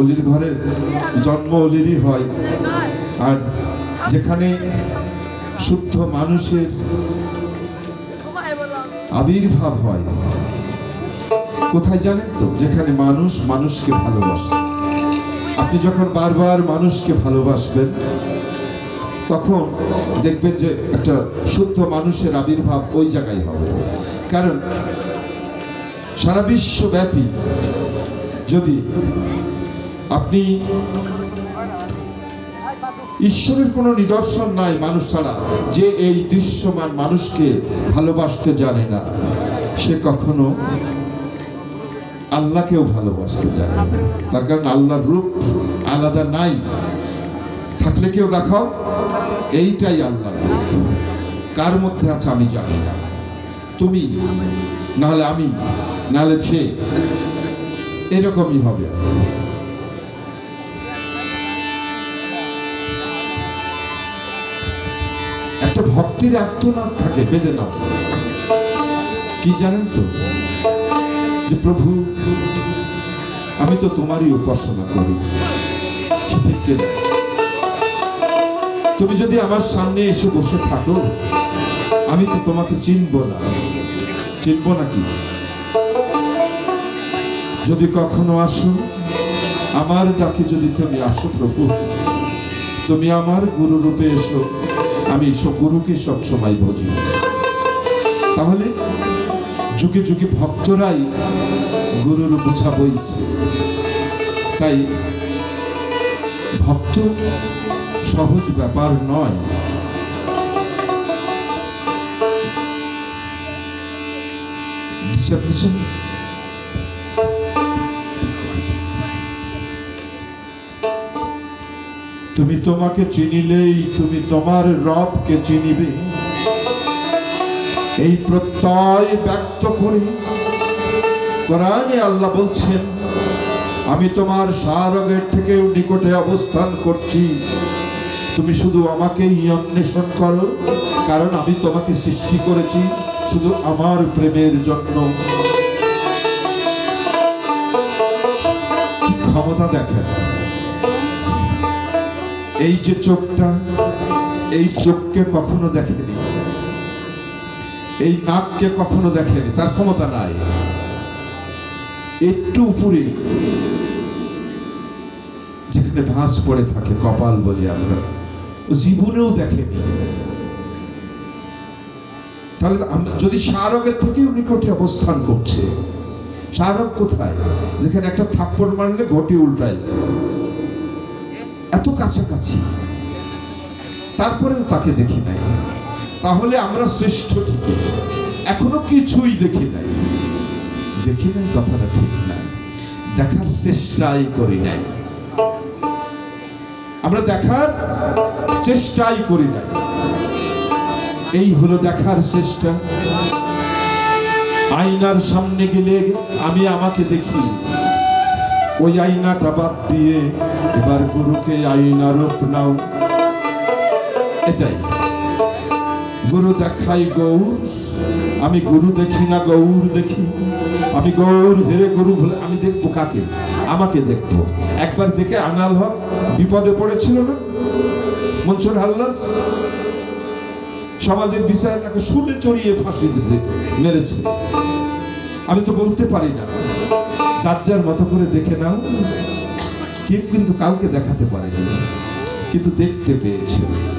অলির ঘরে জন্ম অলিরই হয়। আর যেখানে শুদ্ধ মানুষের আবির্ভাব হয়। কোথায় জানেন তো? যেখানে মানুষ মানুষকে ভালোবাসে। আপনি যখন বারবার মানুষকে ভালোবাসবেন, তখন দেখবেন যে একটা শুদ্ধ মানুষের আবির্ভাব ওই জায়গায় হবে। কারণ সারা বিশ্বব্যাপী যদি আপনি ঈশ্বরের কোনো নিদর্শন নাই মানুষ ছাড়া। যে এই দৃশ্যমান মানুষকে ভালোবাসতে জানে না, সে কখনো আল্লাহকেও ভালোবাসতে জানে না। তার কারণ আল্লাহর রূপ আলাদা নাই। থাকলে কেউ দেখাও? এইটাই আল্লাহর রূপ। কার মধ্যে আছে আমি জানি না। তুমি, নাহলে আমি, নাহলে সে। এরকমই হবে। ভক্তির আত্মনাদ থাকে বেঁধে নাও। কি জানেন তো? যে প্রভু, আমি তো তোমারই উপাসনা করি। তুমি যদি আমার সামনে এসে বসে থাকো, আমি তো তোমাকে চিনব না। চিনব নাকি যদি কখনো আসো, আমার ডাকে যদি তুমি আসো প্রভু, তুমি আমার গুরু রূপে এসো। আমি গুরুকে সব সময় বুঝি। তাহলে যুগে যুগে ভক্তরাই গুরুর বোঝা বইছে। তাই ভক্ত সহজ ব্যাপার নয়। বুঝতে তুমি তোমাকে চিনিলেই তুমি তোমার রবকে চিনিবে। এই প্রত্যয় ব্যক্ত করে কোরআনে আল্লাহ বলছেন, আমি তোমার সারগের থেকেও নিকটে অবস্থান করছি। তুমি শুধু আমাকেই অন্বেষণ করো, কারণ আমি তোমাকে সৃষ্টি করেছি শুধু আমার প্রেমের জন্য। ক্ষমতা দেখেন? এই যে চোখটা, এই চোখকে কখনো দেখেনি। এই নাককে কখনো দেখেনি, তার ক্ষমতা নাই। একটু উপরে যেখানে ভাঁজ পড়ে থাকে কপাল বলি আমরা জীবনেও দেখেনি। তাহলে যদি স্মারকের থেকেও নিকটে অবস্থান করছে স্মারক কোথায়? যেখানে একটা থাপ্পড় মারলে ঘটি উল্টায়। যায় এত কাছাকাছি। তারপরেও তাকে দেখি নাই। তাহলে আমরা শ্রেষ্ঠ ঠিকই এখনও কিছুই দেখি নাই। দেখি নাই কথাটা ঠিক না দেখার চেষ্টাই করি নাই। আমরা দেখার চেষ্টাই করি নাই। এই হলো দেখার চেষ্টা। আয়নার সামনে গেলে আমি আমাকে দেখি। ওই আয়নাটা বাদ দিয়ে এবার গুরুকে আয়নার নাও। এটাই। গুরু দেখাই গৌর। আমি গুরু দেখি না, গৌর দেখি। আমি গৌর হেরে গরু বলে আমি দেখব কাকে? আমাকে দেখব। একবার দেখে আনাল হক, বিপদে পড়েছিল না? মনসুর হাল্লাস সমাজের বিচারে তাকে শুনে চড়িয়ে ফাঁসি দিতে মেরেছে। আমি তো বলতে পারি না। যার মতো করে দেখে নাও। কেউ কিন্তু কাউকে দেখাতে পারেনি কিন্তু দেখতে পেয়েছে।